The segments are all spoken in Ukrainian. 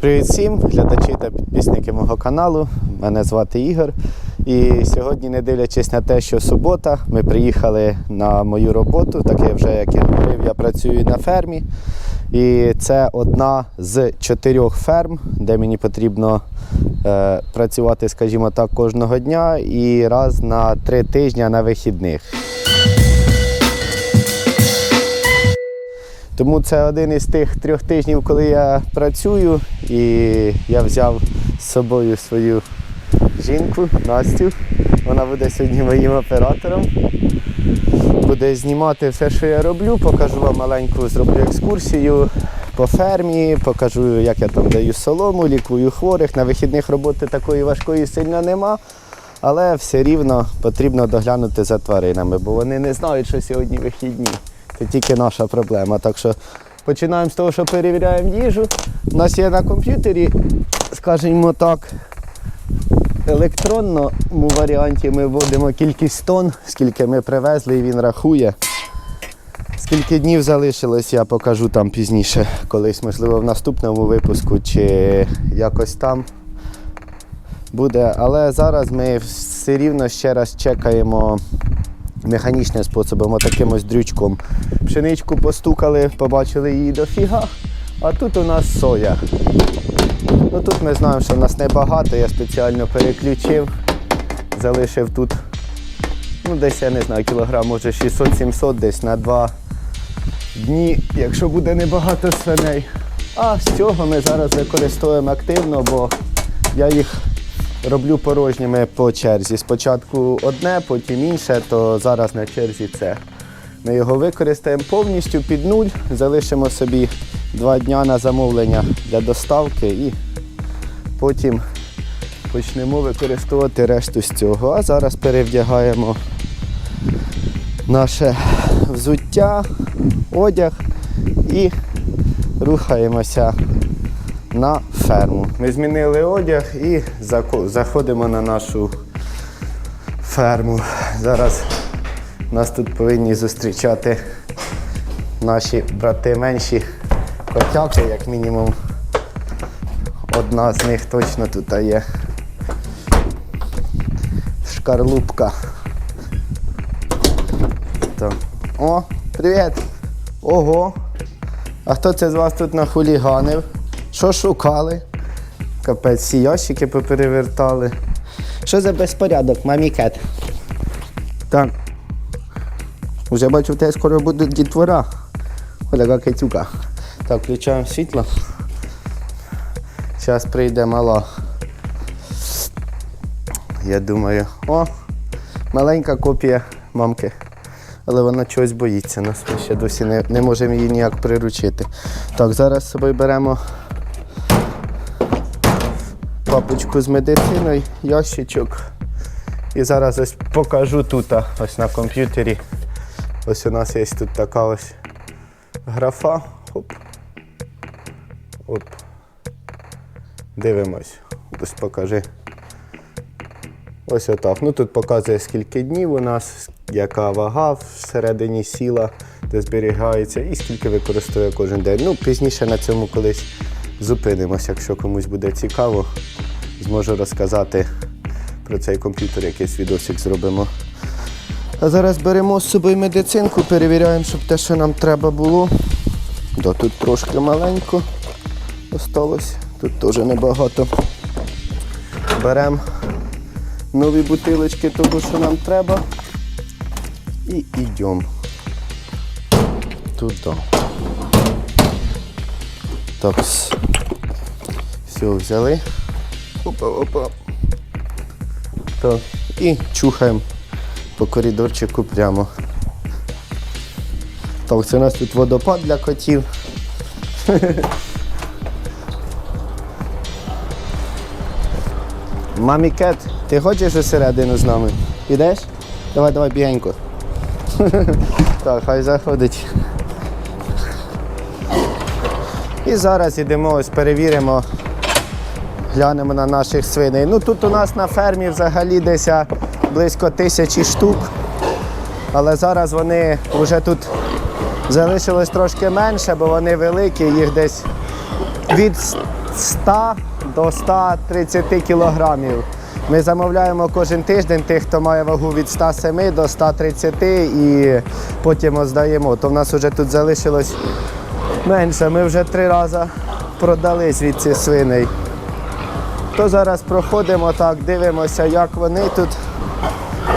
Привіт всім, глядачі та підписники мого каналу. Мене звати Ігор. І сьогодні, не дивлячись на те, що субота, ми приїхали на мою роботу. Так я вже як і говорив, я працюю на фермі. І це одна з чотирьох ферм, де мені потрібно е, працювати, скажімо так, кожного дня і раз на три тижні на вихідних. Тому це один із тих трьох тижнів, коли я працюю, і я взяв з собою свою жінку Настю. Вона буде сьогодні моїм оператором. Буде знімати все, що я роблю, покажу вам маленьку, зроблю екскурсію по фермі, покажу, як я там даю солому, лікую хворих. На вихідних роботи такої важкої сильно нема. Але все рівно потрібно доглянути за тваринами, бо вони не знають, що сьогодні вихідні. Це тільки наша проблема. Так що починаємо з того, що перевіряємо їжу. У нас є на комп'ютері, скажімо так, електронному варіанті ми вводимо кількість тонн, скільки ми привезли, і він рахує. Скільки днів залишилось, я покажу там пізніше, колись, можливо, в наступному випуску чи якось там буде. Але зараз ми все рівно ще раз чекаємо механічним способом, отаким ось дрючком. Пшеничку постукали, побачили її дофіга, а тут у нас соя. Ну Тут ми знаємо, що в нас небагато, я спеціально переключив, залишив тут, ну десь я не знаю, кілограм, може 600-700 десь на два дні, якщо буде небагато свиней. А з цього ми зараз використовуємо активно, бо я їх роблю порожніми по черзі. Спочатку одне, потім інше, то зараз на черзі це. Ми його використаємо повністю під нуль, залишимо собі два дня на замовлення для доставки і потім почнемо використовувати решту з цього. А зараз перевдягаємо наше взуття, одяг і рухаємося на ферму. Ми змінили одяг і заходимо на нашу ферму. Зараз нас тут повинні зустрічати наші брати менші котяки, як мінімум. Одна з них точно тут є. Шкарлупка. Так. О, привіт! Ого! А хто це з вас тут нахуліганив? Що шукали? Капець, всі ящики поперевертали. Що за безпорядок, мамікет? Так. Уже бачу, в тебе скоро буде дітвора. Оля кицюка. Так, включаємо світло. Зараз прийде мала. Я думаю, о, маленька копія мамки. Але вона чогось боїться нас. Ми ще досі не, не можемо її ніяк приручити. Так, зараз з собою беремо папочку з медициною, ящичок. І зараз ось покажу тут, ось на комп'ютері. Ось у нас є тут така ось графа. Оп. Оп. Дивимось. Ось покажи. Ось отак. Ну тут показує скільки днів у нас, яка вага всередині сіла, де зберігається, і скільки використовує кожен день. Ну, пізніше на цьому колись зупинимося, якщо комусь буде цікаво, зможу розказати про цей комп'ютер, якийсь відосик зробимо. А зараз беремо з собою медицинку, перевіряємо, щоб те, що нам треба було. Да, тут трошки маленько осталось, тут теж небагато. Беремо нові бутилочки того, що нам треба. І йдемо туди. Так. С- взяли. Опа, опа. Так. І чухаємо по коридорчику прямо. Так, це у нас тут водопад для котів. Мамі Кет, ти хочеш усередину з нами? Підеш? Давай, давай, бігенько. так, хай заходить. І зараз йдемо, ось перевіримо, глянемо на наших свиней. Ну тут у нас на фермі взагалі десь близько тисячі штук. Але зараз вони вже тут залишилось трошки менше, бо вони великі, їх десь від 100 до 130 кілограмів. Ми замовляємо кожен тиждень тих, хто має вагу від 107 до 130 і потім здаємо. То в нас вже тут залишилось менше. Ми вже три рази продали звідси свиней. То зараз проходимо так, дивимося, як вони тут.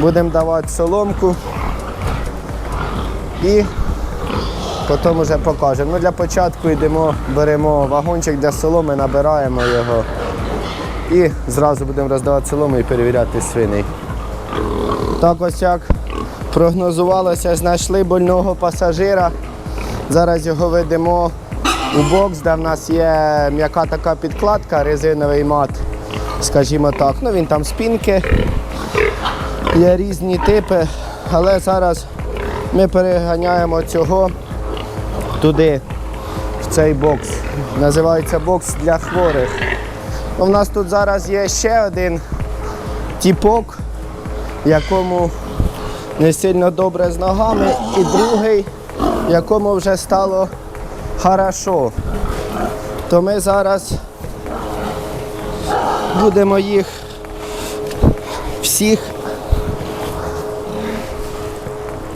Будемо давати соломку. І потім вже покажемо. Ну, для початку йдемо, беремо вагончик для соломи, набираємо його. І зразу будемо роздавати солому і перевіряти свиней. Так ось як прогнозувалося, знайшли больного пасажира. Зараз його ведемо у бокс, де в нас є м'яка така підкладка, резиновий мат, скажімо так. Ну він там спінки, є різні типи, але зараз ми переганяємо цього туди, в цей бокс. Називається бокс для хворих. У нас тут зараз є ще один тіпок, якому не сильно добре з ногами, і другий, якому вже стало хорошо. То ми зараз будемо їх всіх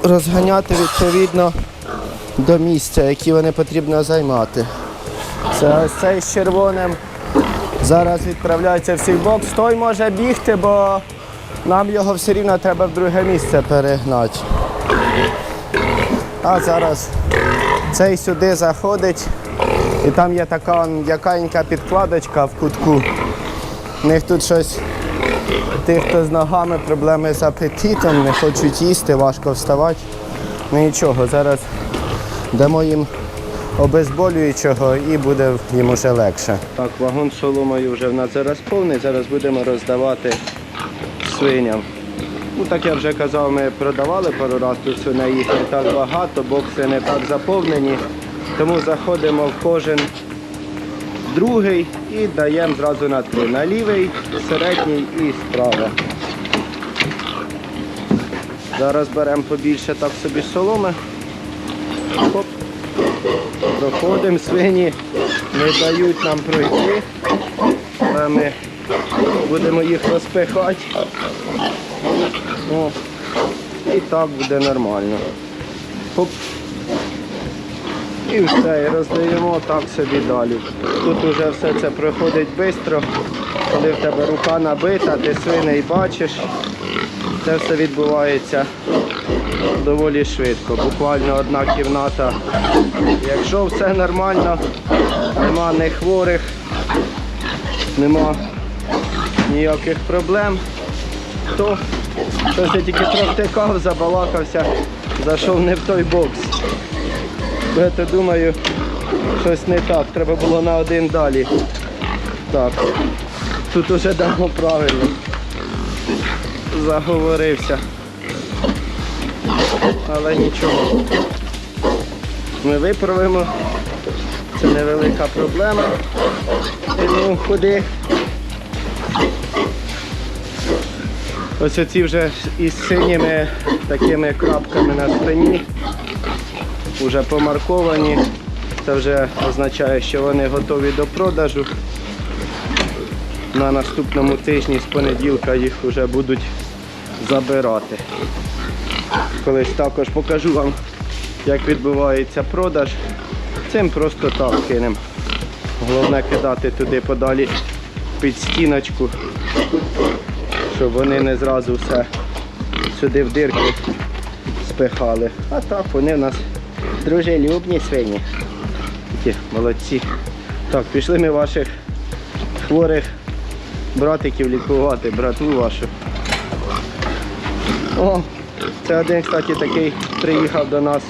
розганяти відповідно до місця, яке вони потрібно займати. Це ось цей з червоним. Зараз відправляється всі в бокс. Той може бігти, бо нам його все рівно треба в друге місце перегнати. А зараз цей сюди заходить і там є така он, підкладочка в кутку. У них тут щось, тих, хто з ногами, проблеми з апетитом, не хочуть їсти, важко вставати. Ну нічого, зараз дамо їм обезболюючого і буде їм уже легше. Так, вагон з соломою вже в нас зараз повний, зараз будемо роздавати свиням. Ну, так я вже казав, ми продавали пару разів, тут свиней їх не так багато, бокси не так заповнені. Тому заходимо в кожен другий і даємо зразу на три. На лівий, середній і справа. Зараз беремо побільше так собі соломи. Хоп. Проходимо свині, не дають нам пройти. Але ми будемо їх розпихати. О, і так буде нормально. Хоп. І все, і роздаємо так собі далі. Тут вже все це проходить швидко. Коли в тебе рука набита, ти свиней бачиш, це все відбувається доволі швидко. Буквально одна кімната. Якщо все нормально, нема не хворих, нема ніяких проблем, то щось я тільки провтикав, забалакався, зайшов не в той бокс. Бо думаю, щось не так, треба було на один далі. Так, тут уже дамо правильно. Заговорився. Але нічого. Ми виправимо. Це невелика проблема. Ну, ходи. Ось оці вже із синіми такими крапками на спині. Вже помарковані. Це вже означає, що вони готові до продажу. На наступному тижні з понеділка їх вже будуть забирати. Колись також покажу вам, як відбувається продаж. Цим просто так кинемо. Головне кидати туди подалі під стіночку, щоб вони не зразу все сюди в дирки спихали. А так вони в нас дружелюбні свині. Такі молодці. Так, пішли ми ваших хворих братиків лікувати, брату вашу. О, це один, кстати, такий приїхав до нас,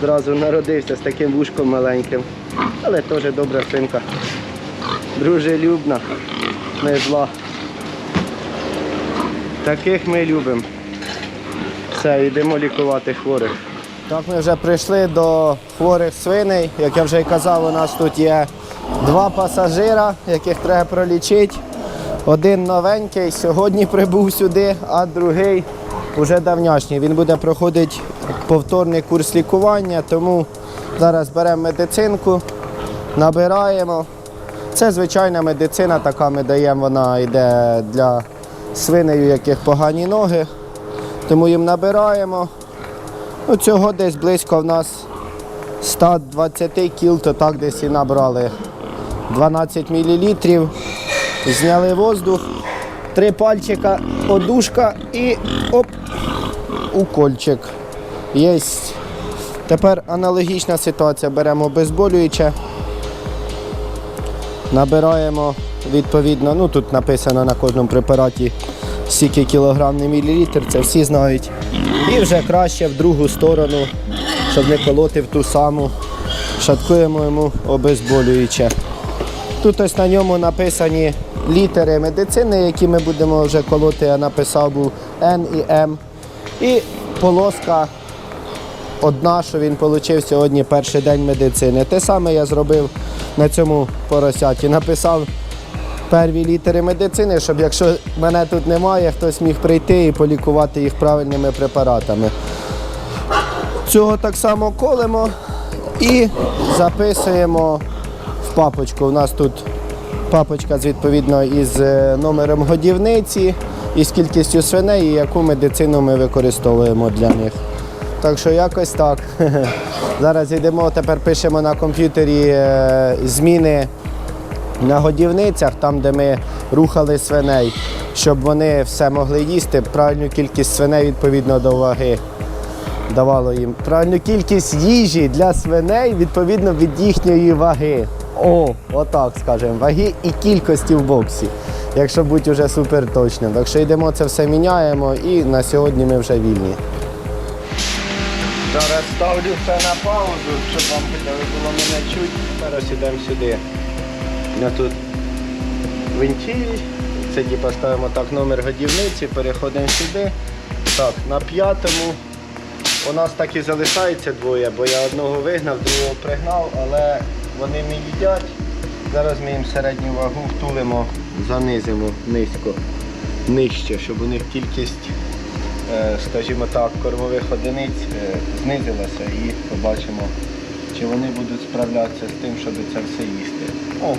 зразу народився з таким вушком маленьким. Але теж добра свинка. Дружелюбна, не зла. Таких ми любимо. Все, йдемо лікувати хворих. Так, ми вже прийшли до хворих свиней. Як я вже й казав, у нас тут є два пасажира, яких треба пролічити. Один новенький сьогодні прибув сюди, а другий вже давнячний. Він буде проходити повторний курс лікування, тому зараз беремо медицинку, набираємо Це звичайна медицина, така ми даємо, вона йде для свиней, у яких погані ноги. Тому їм набираємо. Цього десь близько в нас 120 кіл, то так десь і набрали 12 мл. Зняли воздух, три пальчика, подушка і оп, укольчик. Єсть. Тепер аналогічна ситуація. Беремо обезболююче, набираємо відповідно, ну тут написано на кожному препараті скільки кілограмний мілілітр, це всі знають. І вже краще в другу сторону, щоб не колоти в ту саму. Шаткуємо йому обезболююче. Тут ось на ньому написані літери медицини, які ми будемо вже колоти. Я написав був Н і М. І полоска одна, що він отримав сьогодні перший день медицини. Те саме я зробив на цьому поросяті. Написав перві літери медицини, щоб якщо мене тут немає, хтось міг прийти і полікувати їх правильними препаратами. Цього так само колемо і записуємо в папочку. У нас тут папочка відповідно із е, номером годівниці і з кількістю свиней, і яку медицину ми використовуємо для них. Так що якось так. Зараз йдемо, тепер пишемо на комп'ютері е, зміни на годівницях, там, де ми рухали свиней, щоб вони все могли їсти, правильну кількість свиней відповідно до ваги. Давало їм правильну кількість їжі для свиней відповідно від їхньої ваги. О, отак скажемо, ваги і кількості в боксі, якщо бути вже супер точним. Так що йдемо це все міняємо і на сьогодні ми вже вільні. Зараз ставлю все на паузу, щоб вам було мене чуть. Зараз йдемо сюди. Ну, тут вентиль. Це типу ставимо так номер годівниці, переходимо сюди. Так, на п'ятому у нас так і залишається двоє, бо я одного вигнав, другого пригнав, але вони не їдять. Зараз ми їм середню вагу втулимо, занизимо низько, нижче, щоб у них кількість, е, скажімо так, кормових одиниць е, знизилася і побачимо, чи вони будуть справлятися з тим, щоб це все їсти. О,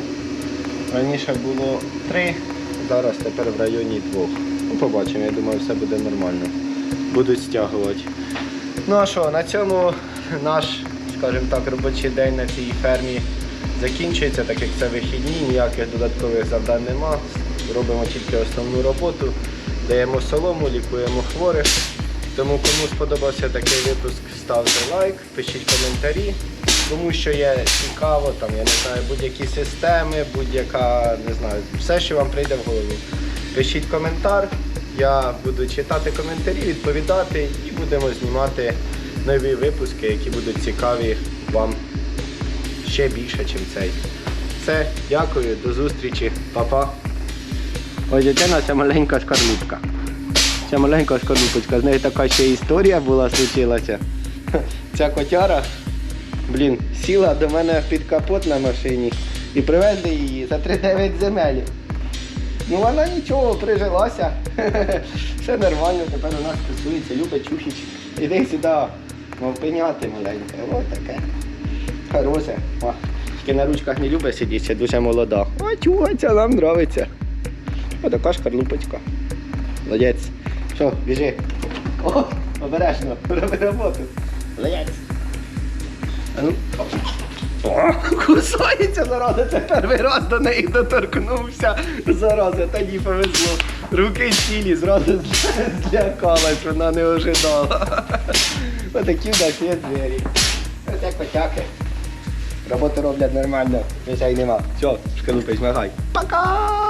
раніше було три, зараз тепер в районі двох. Ну, побачимо, я думаю, все буде нормально. Будуть стягувати. Ну а що, на цьому наш, скажімо так, робочий день на цій фермі закінчується, так як це вихідні, ніяких додаткових завдань нема. Робимо тільки основну роботу, даємо солому, лікуємо хворих. Тому кому сподобався такий випуск, ставте лайк, пишіть коментарі. Тому що є цікаво, там, я не знаю, будь-які системи, будь-яка, не знаю, все, що вам прийде в голову. Пишіть коментар, я буду читати коментарі, відповідати і будемо знімати нові випуски, які будуть цікаві вам ще більше, ніж цей. Все, дякую, до зустрічі, Па-па. Ось це наша маленька скорлупка. Ця маленька скорлупочка, з нею така ще історія була случилася. Ця котяра, блін, сіла до мене під капот на машині і привезли її за 3-9 земель. Ну вона нічого, прижилася. Все нормально, тепер у нас стосується, любить чухіч. Іди сюди, мовпеняти маленьке. Ось таке. Хороше. О, тільки на ручках не любить сидіти, дуже молода. А чугаться, нам подобається. Ось така шкарлупочка. Молодець. Що, біжи. О, обережно, роби роботу. Молодець. А ну. Кусається зараза, це перший раз до неї доторкнувся. Зараза, та їй повезло. Руки цілі, зразу злякалась, вона не ожидала. Отакі в нас є двері. Оце котяки. Роботу роблять нормально, вичай нема. Все, шкалупись, махай. Пока!